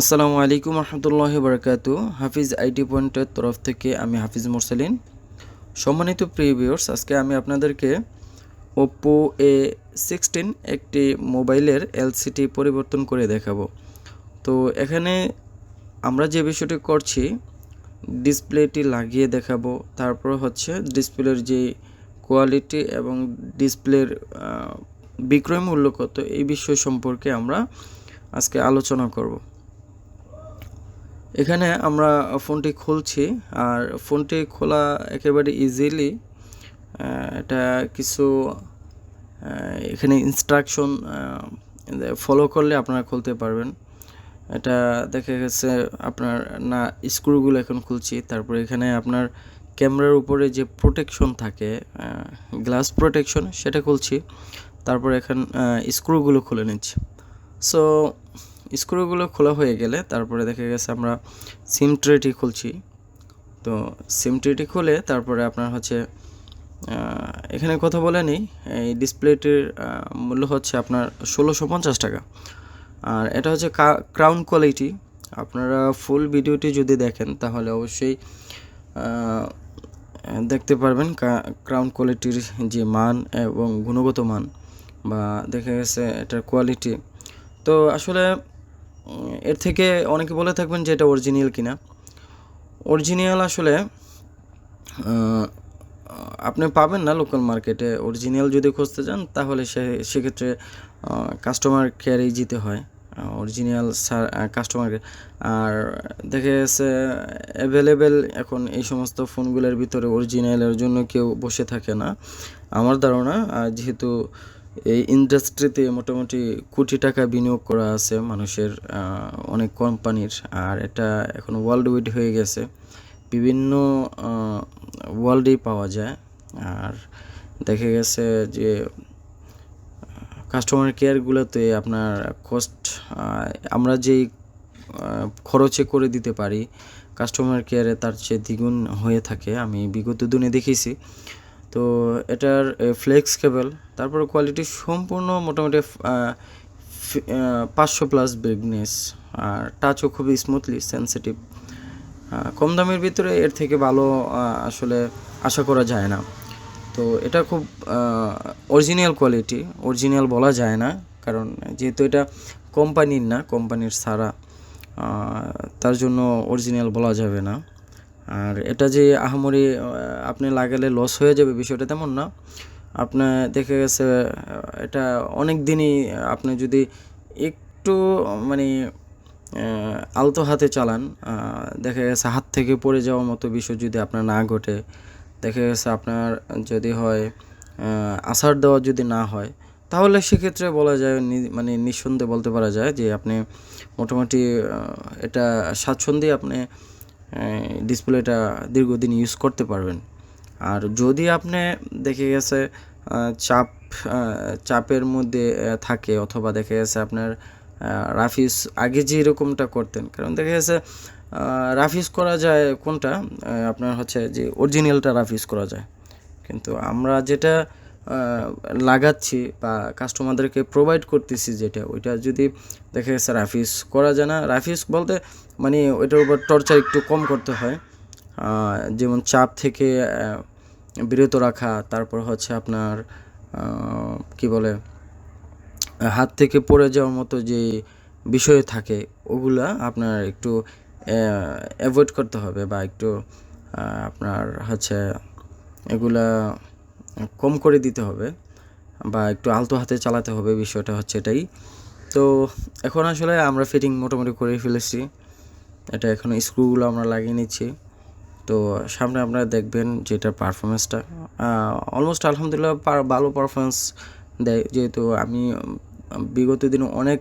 আসসালামু আলাইকুম রহমতুল্লাহ বরকাতু। হাফিজ আইটি পয়েন্টের তরফ থেকে আমি হাফিজ মোরসালিন। সম্মানিত প্রিভিউয়ার্স আজকে আমি আপনাদেরকে ওপো এ সিক্সটিন একটি মোবাইলের এলসিটি পরিবর্তন করে দেখাবো। তো এখানে আমরা যে বিষয়টি করছি, ডিসপ্লেটি লাগিয়ে দেখাবো। তারপর হচ্ছে ডিসপ্লের যে কোয়ালিটি এবং ডিসপ্লের বিক্রয় মূল্য কত, এই বিষয় সম্পর্কে আমরা আজকে আলোচনা করব। এখানে আমরা ফোনটি খুলছি, আর ফোনটি খোলা একেবারে ইজিলি এটা কিছু এখানে ইনস্ট্রাকশন ফলো করলে আপনারা খুলতে পারবেন। এটা দেখা গেছে আপনার, না স্ক্রুগুলো এখন খুলছি। তারপরে এখানে আপনার ক্যামেরার উপরে যে প্রোটেকশন থাকে গ্লাস প্রোটেকশন সেটা খুলছি। তারপর এখন স্ক্রুগুলো খুলে নিচ্ছি। সো স্ক্রুগুলো খোলা হয়ে গেলে তারপরে দেখা গেছে আমরা সিম ট্রেটি খুলছি। তো সিম ট্রেটি খুলে তারপরে আপনার হচ্ছে এখানে কথা বলে নেই, এই ডিসপ্লেটির মূল্য হচ্ছে আপনার ষোলোশো পঞ্চাশ টাকা। আর এটা হচ্ছে ক্রাউন কোয়ালিটি আপনারা ফুল ভিডিওটি যদি দেখেন তাহলে অবশ্যই দেখতে পারবেন ক্রাউন কোয়ালিটির যে মান এবং গুণগত মান বা দেখা গেছে এটার কোয়ালিটি তো আসলে এর থেকে অনেকে বলে থাকবেন যে এটা অরিজিনাল কিনা। অরিজিনাল আসলে আপনি পাবেন না লোকাল মার্কেটে অরিজিনাল যদি খুঁজতে যান তাহলে সে, সেক্ষেত্রে কাস্টমার কেয়ারেই যেতে হয়। অরিজিনাল সার কাস্টমার আর দেখে গেছে অ্যাভেলেবেল এখন এই সমস্ত ফোনগুলোর ভিতরে অরিজিনালের জন্য কেউ বসে থাকে না। আমার ধারণা যেহেতু এই ইন্ডাস্ট্রিতে মোটামুটি কোটি টাকা বিনিয়োগ করা আছে মানুষের অনেক কোম্পানির। আর এটা এখন ওয়ার্ল্ড ওয়াইড হয়ে গেছে। বিভিন্ন ওয়ার্ল্ডেই পাওয়া যায়। আর দেখা গেছে যে কাস্টমার কেয়ারগুলোতে আপনার কস্ট আমরা যেই খরচে করে দিতে পারি কাস্টমার কেয়ারে তার চেয়ে দ্বিগুণ হয়ে থাকে। আমি বিগত দিনে দেখেছি তো এটার ফ্লেক্স কেবল তারপর কোয়ালিটি সম্পূর্ণ মোটামুটি পাঁচশো প্লাস বিগনেস আর টাচও খুবই স্মুথলি সেন্সিটিভ কম দামের ভিতরে এর থেকে ভালো আসলে আশা করা যায় না। তো এটা খুব অরিজিনাল কোয়ালিটি অরিজিনাল বলা যায় না কারণ যেহেতু এটা কোম্পানির না কোম্পানির আহ, তার জন্য অরিজিনাল বলা যাবে না। আর এটা যে আহামরি আপনি লাগালে লস হয়ে যাবে বিষয়টা তেমন না। আপনার দেখে গেছে এটা অনেক দিনই আপনি যদি একটু মানে আলতো হাতে চালান দেখা গেছে হাত থেকে পড়ে যাওয়ার মতো বিষয় যদি আপনার না ঘটে, দেখা গেছে আপনার যদি হয় আসার দেওয়া যদি না হয়, তাহলে সেক্ষেত্রে বলা যায় মানে নিঃসন্দেহে বলতে পারা যায় যে আপনি মোটামুটি এটা স্বাচ্ছন্দ্যে আপনি ডিসপ্লেটা দীর্ঘদিন ইউজ করতে পারবেন। আর যদি আপনি দেখে গেছে চাপ চাপের মধ্যে থাকে অথবা দেখে গেছে আপনার রাফিস আগে যে এরকমটা করতেন, কারণ দেখা গেছে রাফিস করা যায় কোনটা? আপনার হচ্ছে যে অরিজিনালটা রাফিস করা যায়। কিন্তু আমরা যেটা লাগাচ্ছি বা কাস্টমারদেরকে প্রোভাইড করতেছি যেটা, ওইটা যদি দেখা গেছে রাফিস করা যায় না, রাফিস বলতে মানে ওইটার উপর টর্চার একটু কম করতে হয়। যেমন চাপ থেকে বিরত রাখা, তারপর হচ্ছে আপনার কি বলে, হাত থেকে পড়ে যাওয়ার মতো যে বিষয় থাকে, ওগুলা আপনার একটু অ্যাভয়েড করতে হবে বা একটু আপনার হচ্ছে এগুলা কম করে দিতে হবে বা একটু আলতো হাতে চালাতে হবে, বিষয়টা হচ্ছে এটাই। তো এখন আসলে আমরা ফিটিং মোটামুটি করে ফেলেছি। এটা এখন স্ক্রুগুলো আমরা লাগিয়ে নিচ্ছি। তো সামনে আপনারা দেখবেন যেটার পারফরমেন্সটা অলমোস্ট আলহামদুলিল্লাহ ভালো পারফরমেন্স দেয়। যেহেতু আমি বিগত দিনে অনেক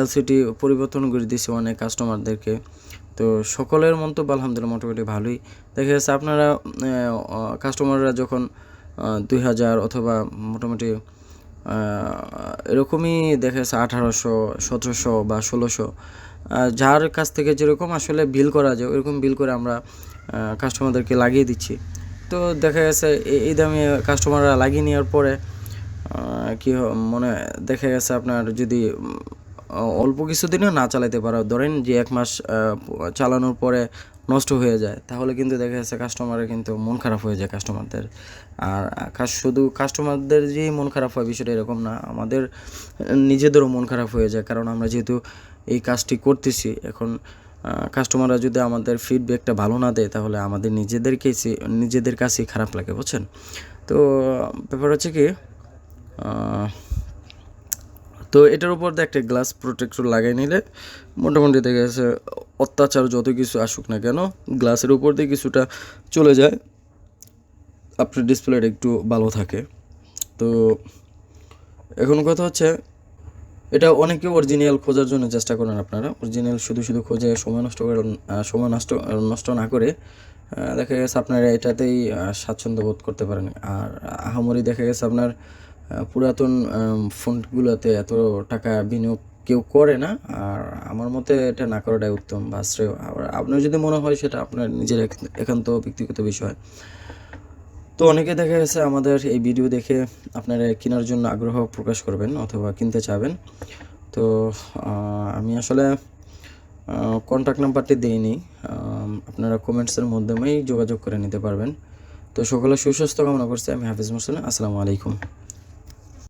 এলসিটি পরিবর্তন করে দিয়েছি অনেক কাস্টমারদেরকে তো সকলের মন্তব্য আলহামদুলিল্লাহ মোটামুটি ভালোই। দেখা যাচ্ছে আপনারা কাস্টমাররা যখন দুই হাজার অথবা মোটামুটি এরকমই দেখা যাচ্ছে আঠারোশো, সতেরোশো বা ষোলোশো যার কাছ থেকে যেরকম আসলে বিল করা যায় ওইরকম বিল করে আমরা কাস্টমারদেরকে লাগিয়ে দিচ্ছি। তো দেখা গেছে এই দামে কাস্টমাররা লাগিয়ে নেওয়ার পরে কি মনে দেখা গেছে আপনার যদি অল্প কিছুদিনও না চালাতে পারো, ধরেন যে এক মাস চালানোর পরে নষ্ট হয়ে যায়, তাহলে কিন্তু দেখা যাচ্ছে কাস্টমারের কিন্তু মন খারাপ হয়ে যায় কাস্টমারদের আর শুধু কাস্টমারদের যে মন খারাপ হয় বিষয়টা এরকম না, আমাদের নিজেদেরও মন খারাপ হয়ে যায়, কারণ আমরা যেহেতু এই কাজটি করতেছি, এখন কাস্টমাররা যদি আমাদের ফিডব্যাকটা ভালো না দেয়, তাহলে আমাদের নিজেদেরকেই সে- নিজেদের কাছেই খারাপ লাগে, বুঝছেন? তো, ব্যাপার হচ্ছে কি তো এটার উপর দিয়ে একটা গ্লাস প্রোটেক্টর লাগাই নিলে মোটামুটি দেখা গেছে অত্যাচার যত কিছু আসুক না কেন গ্লাসের উপর দিয়ে কিছুটা চলে যায়, আপনার ডিসপ্লেটা একটু ভালো থাকে। তো, এখন কথা হচ্ছে এটা অনেকে অরিজিনাল খোঁজার জন্য চেষ্টা করেন আপনারা। অরিজিনাল শুধু শুধু খোঁজে সময় নষ্ট আহ, সময় নষ্ট নষ্ট না করে দেখা গেছে আপনারা এটাতেই স্বাচ্ছন্দ্য বোধ করতে পারেন। আর আহামরি দেখা গেছে আপনার পুরাতন ফোনগুলোতে এত টাকা বিনিয়োগ কেউ করে না। আর আমার মতে এটা না করাটাই উত্তম বা শ্রেয়। আর আপনার যদি মনে হয় সেটা আপনার নিজের একান্ত ব্যক্তিগত বিষয়। তো অনেকে দেখা গেছে আমাদের এই ভিডিও দেখে আপনারা কেনার জন্য আগ্রহ প্রকাশ করবেন অথবা কিনতে চাবেন। তো আমি আসলে কন্ট্যাক্ট নাম্বারটি দিইনি। আপনারা কমেন্টসের মাধ্যমেই যোগাযোগ করে নিতে পারবেন। তো সকলে সুস্বাস্থ্য কামনা করছি। আমি হাফিজ মোসেন আসসালামু আলাইকুম।